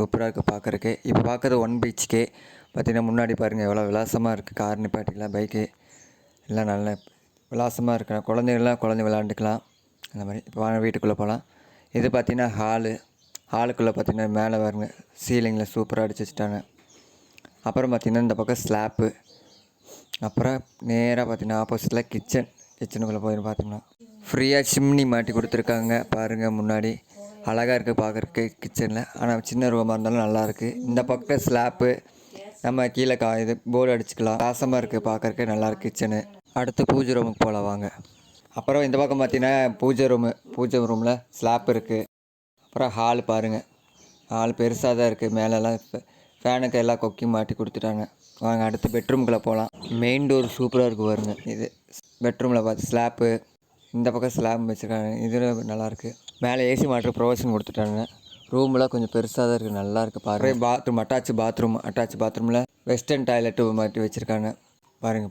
சூப்பராக இருக்குது பார்க்குறக்கு இப்போ பார்க்குறது ஒன் பிஹெச்கே பார்த்தீங்கன்னா முன்னாடி பாருங்கள் எவ்வளோ விலாசமாக இருக்குது கார் நிப்பாட்டிக்கலாம் பைக்கு எல்லாம் நல்ல விலாசமாக இருக்கலாம் குழந்தைகள்லாம் குழந்தை விளாண்டுக்கலாம் அந்த மாதிரி. இப்போ வாங்க வீட்டுக்குள்ளே போகலாம் இது பார்த்திங்கன்னா ஹாலு ஹாலுக்குள்ளே பார்த்தீங்கன்னா மேலே வருங்க சீலிங்கில் சூப்பராக அடிச்சு வச்சுட்டாங்க. அப்புறம் பார்த்திங்கன்னா இந்த பக்கம் ஸ்லாப்பு அப்புறம் நேராக பார்த்தீங்கன்னா ஆப்போசிட்டில் கிச்சன் கிச்சனுக்குள்ளே போய் பார்த்திங்கன்னா ஃப்ரீயாக சிம்னி மாட்டி கொடுத்துருக்காங்க. பாருங்கள் முன்னாடி. அழகாக இருக்குது பார்க்குறக்கு கிச்சனில் ஆனால் சின்ன ரூமாக இருந்தாலும் நல்லாயிருக்கு இந்த பக்கம் ஸ்லாப்பு நம்ம கீழே கா இது போர்டு அடிச்சுக்கலாம். ராசமாக இருக்குது பார்க்குறக்கு நல்லாயிருக்கு கிச்சனு அடுத்து பூஜை ரூமுக்கு போகலாம் வாங்க. அப்புறம் இந்த பக்கம் பார்த்தீங்கன்னா பூஜை ரூமு பூஜை ரூமில் ஸ்லாப் இருக்குது அப்புறம் ஹால் பாருங்கள் ஹால் பெருசாக தான் இருக்குது மேலெல்லாம் ஃபேனுக்கு எல்லாம் கொக்கி மாட்டி கொடுத்துட்டாங்க. வாங்க அடுத்து பெட்ரூம்குள்ளே போகலாம் மெயின் டோர் சூப்பராக இருக்குது பாருங்கள் இது பெட்ரூமில் பார்த்து ஸ்லாப்பு இந்த பக்கம் ஸ்லாப் வச்சுருக்காங்க. இதில் நல்லாயிருக்கு மேலே ஏசி மாட்டுற ப்ரொவஷன் கொடுத்துட்டாங்க ரூம்லாம் கொஞ்சம் பெருசாக தான் இருக்குது நல்லா இருக்குது பாருங்க. பாத்ரூம் அட்டாச் பாத்ரூம் அட்டாச் பாத்ரூமில் வெஸ்டர்ன் டாய்லெட்டு மாட்டி வச்சுருக்காங்க. பாருங்கள்